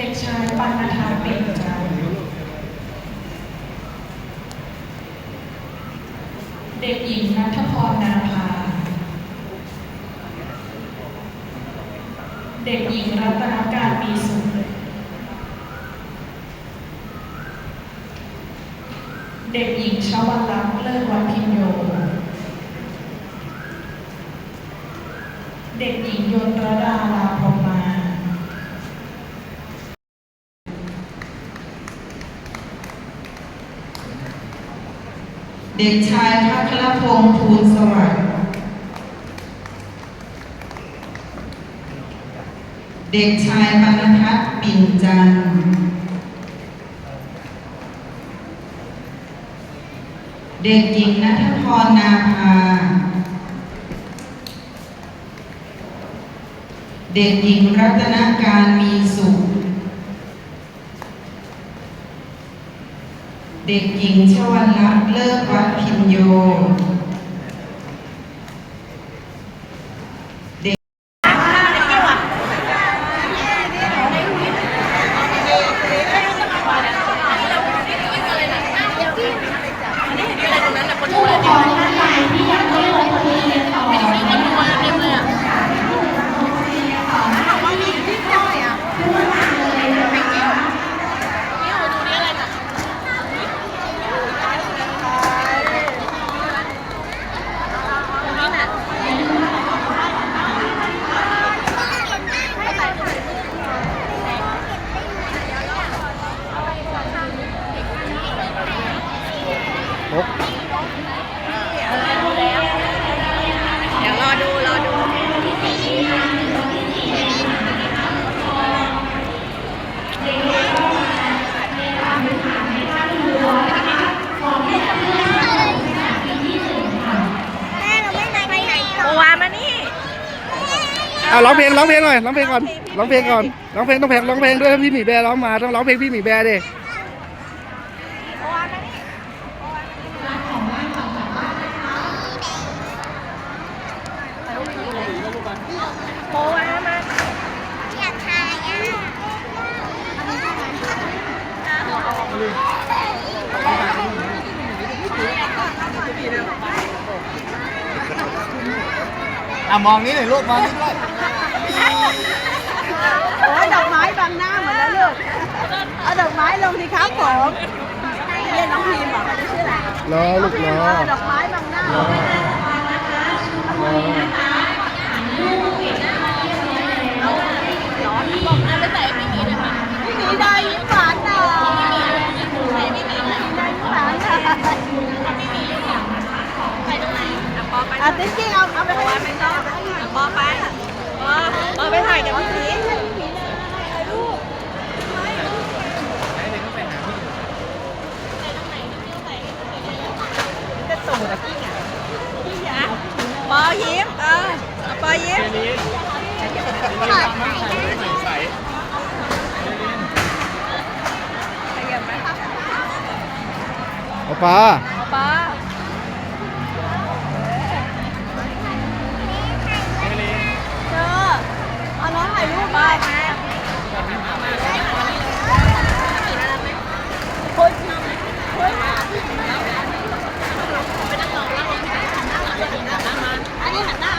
เด็กชายปานธาเปล่งใจเด็กหญิงนัทพรนาภา เด็กหญิงรัตนการมีสุขเด็กหญิงชวลักษณ์เลิศวัฒพินโย เด็กหญิงยนรดาลาพรหมา เด็กชายพัทรพงษ์ภูลสวัสดิ์เด็กชายปนทัศน์ปิ่นจันทร์เด็กหญิงนัทพรนาภา เด็กหญิงรัตนการมีสุข เด็กหญิงชวันลักษณ์เลิกวัดพินโย เด็ก ผู้ปกครองท่านใดที่ยังไม่ลงทะเบียนเรียนต่อนะคะเดี๋ยวรอดูรอดู โอวามานี่ เอาร้องเพลงร้องเพลงหน่อยร้องเพลงก่อนร้องเพลงก่อนร้องเพลงต้องเพลงร้องเพลงด้วยถ้าพี่หมีแบร์ร้องมาต้องร้องเพลงพี่หมีแบร์ดิโอวามานี่โอวามอะมองนี้หน่อยลูกมองนี้ด้วย ดอกไม้บังหน้าหมดแล้วลูกเอาดอกไม้ลงสิครับผมเรียนน้องพิมพ์เหรอชื่ออะไรรอลูกรอเออดอกไม้บังหน้า รอรอ บอกเอาไปใส่ไม่มีเลยค่ะไม่มีได้ยิ้มหวานหน่อยไม่มีไม่มีได้ยิ้มหวานหน่อยไม่มีใส่ตรงไหนปอไปอะติ๊กกิ้งเอาเอาไปให้ไม่ต้องปอไปปอปอไปถ่ายกับพี่ผีลูกจะส่งกับกิ้งอะกิ้งอะปอยิ้มเออปอยิ้ม เอาปลา ป้าเจอเอาน้องถ่ายรูปมาคุณคุณอันนี้หันหน้า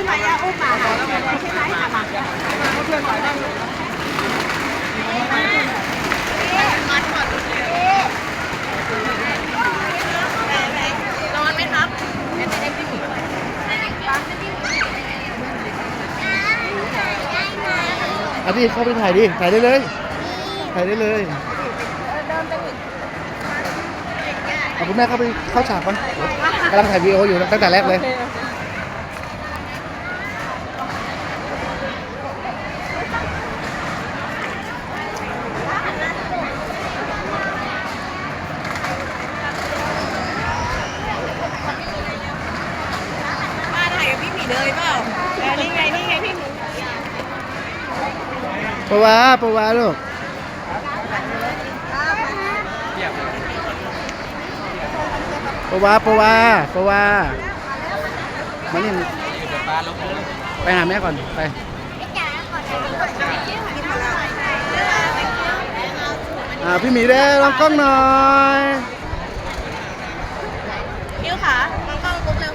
กี้มายาอุ้มมาหาใช่ไหมอะมาเพื่อนไปบ้างร้อนไหมครับอันนี้เข้าไปถ่ายดิ ถ่ายได้เลย ถ่ายได้เลยเอาคุณแม่เข้าไปเข้าฉากก่อนกำลังถ่ายวีดีโออยู่ตั้งแต่แรกเลย มาถ่ายกับพี่หมีเลยเปล่าเออนี่ไง นี่ไงพี่หมี ปะ วาปะวาลูกปะวาปะวาปะวามานี่ไปหาแม่ก่อน ไปอ่าพี่หมีเด้ลองกล้องหน่อย คิวค่ะมองกล้องปุ๊บเร็ว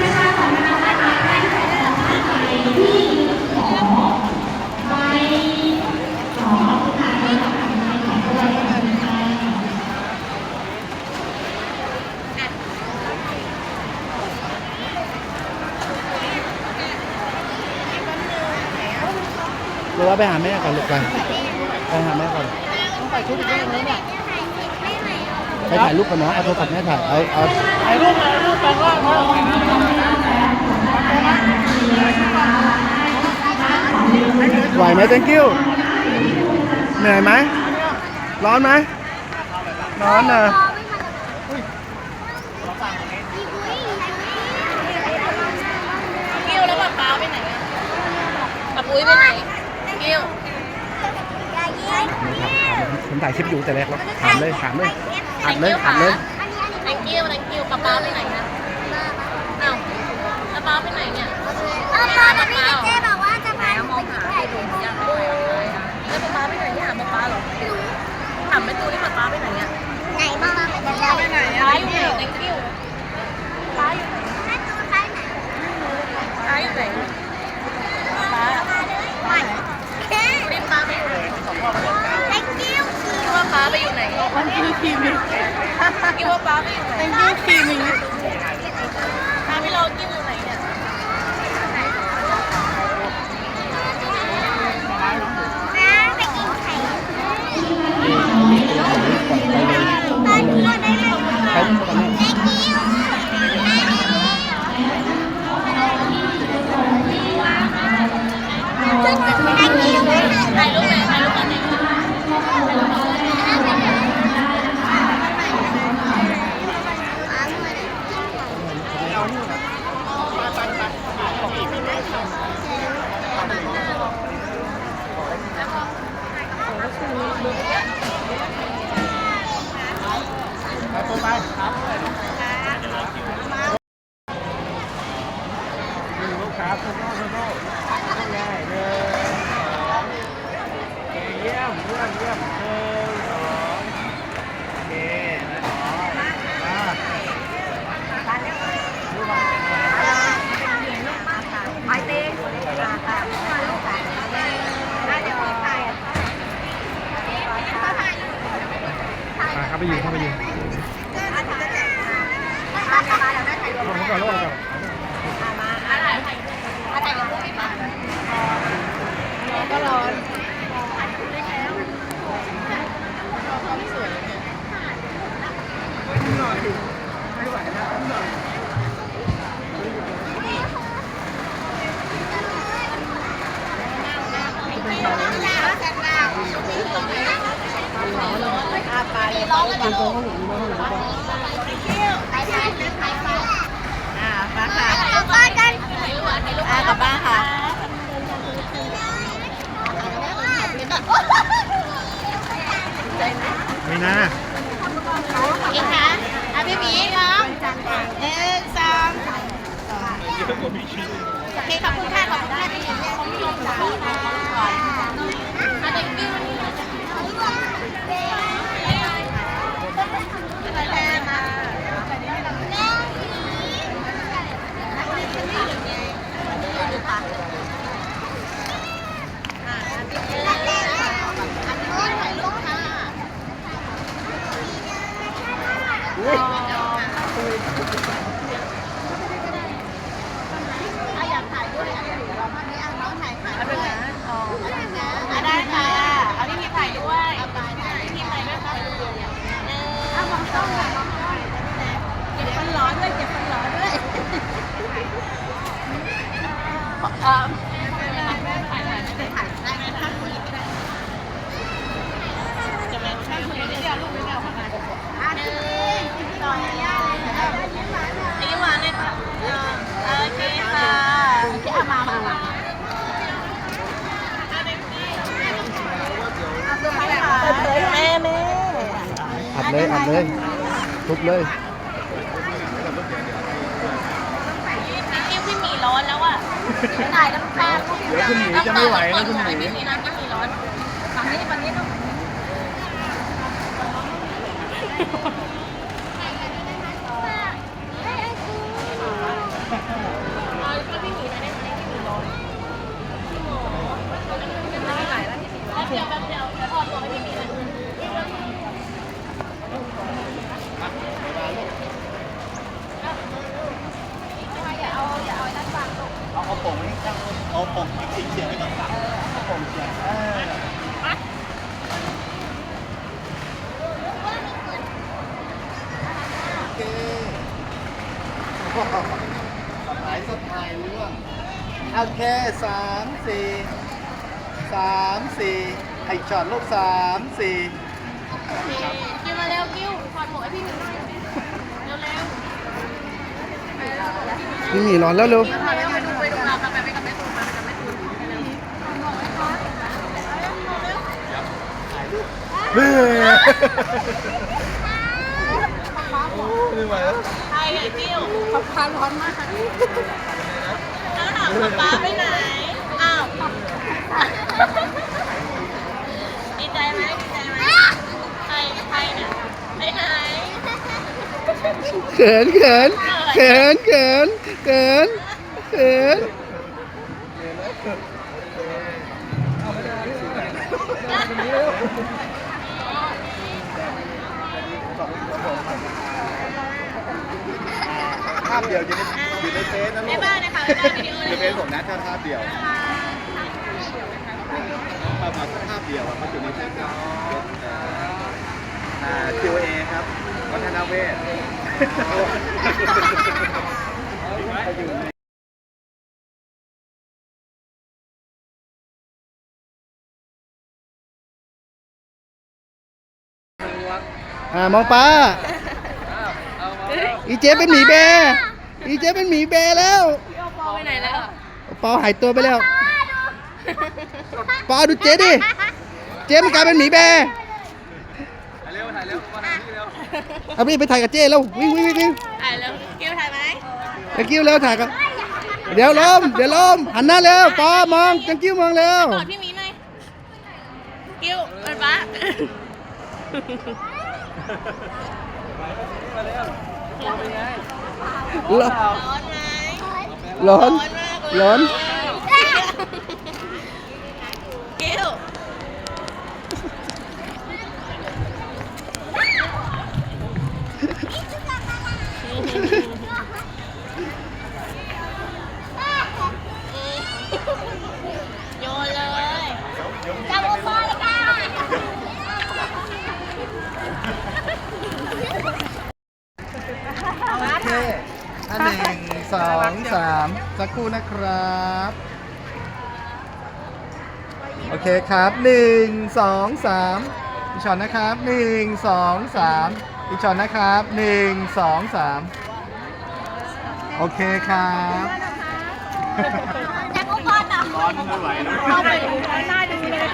ประชาสัมพันธ์นะคะท่านของสำนักงานที่ขอใบขอค่ะโดยสำนักงานขอด้วยค่ะ ปะวา ไปหาแม่ก่อนลูกไปไปหาแม่ก่อนไปถ่ายรูปกับน้องเอาโทรศัพท์แม่ถ่ายเอาเอาถ่ายรูปถ่ายรูปแปลงร่างไหวไหม thank you เหนื่อยไหม ร้อนไหม ร้อนนะคิวแล้วป๊าป๊าไปไหนอะป๊าปุ้ยไปไหน คิวผมถ่ายคลิปอยู่แต่แรกแล้วถามเลยถามเลยอัดเลยอัดเลย thank you thank you ป๊าป๊าไปไหนนะอ้าวป๊าป๊าไปไหนเนี่ยเออตอนนั้นพี่เจ๊บอกว่าจะพาหนูไปกินไก่ถุงแล้วป๊าป๊าไปไหนที่หาป๊าป๊าเหรอถามแม่ตูนี่ป๊าป๊าไปไหนเนี่ยไหนบอกว่าไปกินไก่ถุงป๊าอยู่ไหน thank you ป๊าอยู่ไหน แม่ตูนไปไหน ป๊าอยู่ไหนป๊า ไปเฮ้ย รีบป๊าไปอยู่ไหน thank you คิดว่าป๊าไปอยู่ไหนมันคือทีมิคิดว่าป๊าไปอยู่ไหน thank you ทีมิป๊าไม่รอคิวอยู่ไหนเนี่ย นะไปกินไข่ตอนนี้ได้ไหม ไปตอนนี้ thank you ถ่ายรูปไหนถ่ายรูปกันไหน มาครับไปยืนเข้าไปยืนลงก่อนลงก่อน ก็ร้อน อ่ามาค่ะ กลับบ้านกัน อ่ากลับบ้านค่ะ ไม่น่าอีกค่ะอะพี่หมีน้องหนึ่งสองโอเคขอบคุณค่ะ ขอบคุณค่ะที่ชมชมขอบคุณค่ะก่อนอะเด็กดิ้วนี่เราจะไปแทนมาดูค่ะอะพี่เอ๋อันนี้ถ่ายรูปค่ะ อะอยากถ่ายด้วยอันนี้เดี๋ยวเราภาพนี้อะน้องถ่าย เออถ่ายถ่ายถ่ายถ่ายได้ไหมคะจะมาใช้คนนี้เดียวลูกไม่เอาค่ะอะหนึ่งสองย่าเลยยิ้มหวานเลยค่ะโอเคค่ะโอเคเอามามามาแม่แม่ อัดเลยอัดเลย ทุบเลยพี่พี่หมีร้อนแล้วอะถ่ายน้ำตาลเดี๋ยวคุณหมีจะไม่ไหวแล้วคุณหมี พี่หมีนะพี่หมีร้อนฝั่งนี้ฝั่งนี้ต้อง เอาเอาผงนี่เอาผงสีเขียวให้กับตักเอาผงเขียวเออโอเค สบายสบายเรื่องโอเคสามสี่สามสี่ไอช็อตลูกสามสี่กิ้วมาเร็วกิ้วถอดหมวกให้พี่หมีหน่อยเร็วเร็วพี่หมีร้อนแล้วเร็วกิ้วมาเร็วไปดูไปดูเราไปไปกับแม่ตูนมาไปกับแม่ตูนเบ้ไม่ไหวแล้วใคร อะกิ้วป๊าป๊าร้อนมากแล้วถามป๊าป๊าไปไหน อ้าว ดีใจไหมดีใจไหมใครใครเนี่ยไปไหน เขินเขินเขินเขินเขินเขินภาพ เดียวอยู่ในอยู่ในเฟซนะลูบ๊ายกบายนะคะบ๊ายบายวิดีโอในเลยเฟซผมนะแค่ภาพเดียวภาพมาภาพเดียวอะมันอยู่ในเฟซเราอ่า QA ครับวัฒนเวศอ่ามองป้า อีเจ๊เป็นหมีแบร์ อีเจ๊เป็นหมีแบร์แล้วปอไปไหนแล้วเปาหายตัวไปแล้วเปาดูเจ๊ดิ เจ๊มันกลายเป็นหมีแบร์ถ่ายเร็วถ่ายเร็วมาถ่ายนี่เร็วเอาพี่ไปถ่ายกับเจ๊แล้ววิ่งวิ่งวิ่งวิ่งถ่ายแล้วกิ้วถ่ายไหมจังกิ้วเร็วถ่ายกันเดี๋ยวล้มเดี๋ยวล้มหันหน้าเร็วปามองจังกิ้วมองเร็วกอดพี่หมีหน่อยกิ้วเป็นปะ ร้อนร้อนไหมร้อนมากเลยร้อนกิ้วโยนเลยจับมือพ่อเลยค่ะโอเค อันหนึ่งสองสามสักครู่นะครับ โอเคครับหนึ่งสองสามอีกช็อตนะครับหนึ่งสองสามอีกช็อตนะครับหนึ่งสองสามโอเคครับยังก็พอนะเข้าไปได้ดูเลย